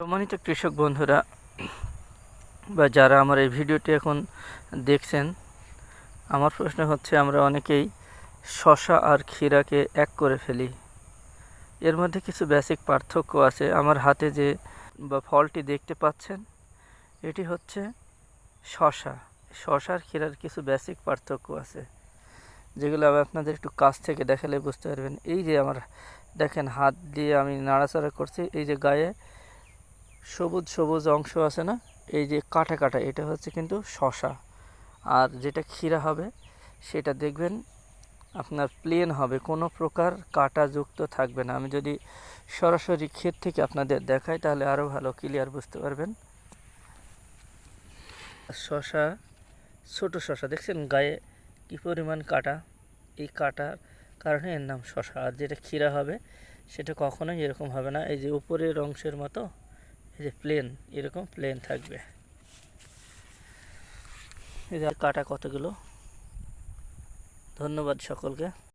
সম্মানিত কৃষক বন্ধুরা, বা যারা আমার এই ভিডিওটি এখন দেখছেন, আমার প্রশ্ন হচ্ছে, আমরা অনেকেই শশা আর ক্ষীরাকে এক করে ফেলি। এর মধ্যে কিছু বেসিক পার্থক্য আছে। আমার হাতে যে, বা ফলটি দেখতে পাচ্ছেন, এটি হচ্ছে শশা শশার ক্ষীরার কিছু বেসিক পার্থক্য আছে, যেগুলো আমি আপনাদের একটু কাছ থেকে দেখালে বুঝতে পারবেন। এই যে আমার, দেখেন, হাত দিয়ে আমি নাড়াচাড়া করছি, এই যে গায়ে সবুজ সবুজ অংশ আছে না? এই যে কাটা কাটা, এটা হচ্ছে কিন্তু শশা। আর যেটা ক্ষীরা হবে, সেটা দেখবেন আপনার প্লেন হবে, কোনো প্রকার কাটা যুক্ত থাকবে না। আমি যদি সরাসরি ক্ষেত থেকে আপনাদের দেখাই, তাহলে আরও ভালো ক্লিয়ার বুঝতে পারবেন। শশা, ছোট শশা, দেখছেন গায়ে কী পরিমাণ কাটা? এই কাটার কারণে এর নাম শশা। আর যেটা ক্ষীরা হবে, সেটা কখনোই এরকম হবে না। এই যে উপরের অংশের মতো যে প্লেন এরকম প্লেন থাকবে। কাটা কতগুলো? ধন্যবাদ সকলকে।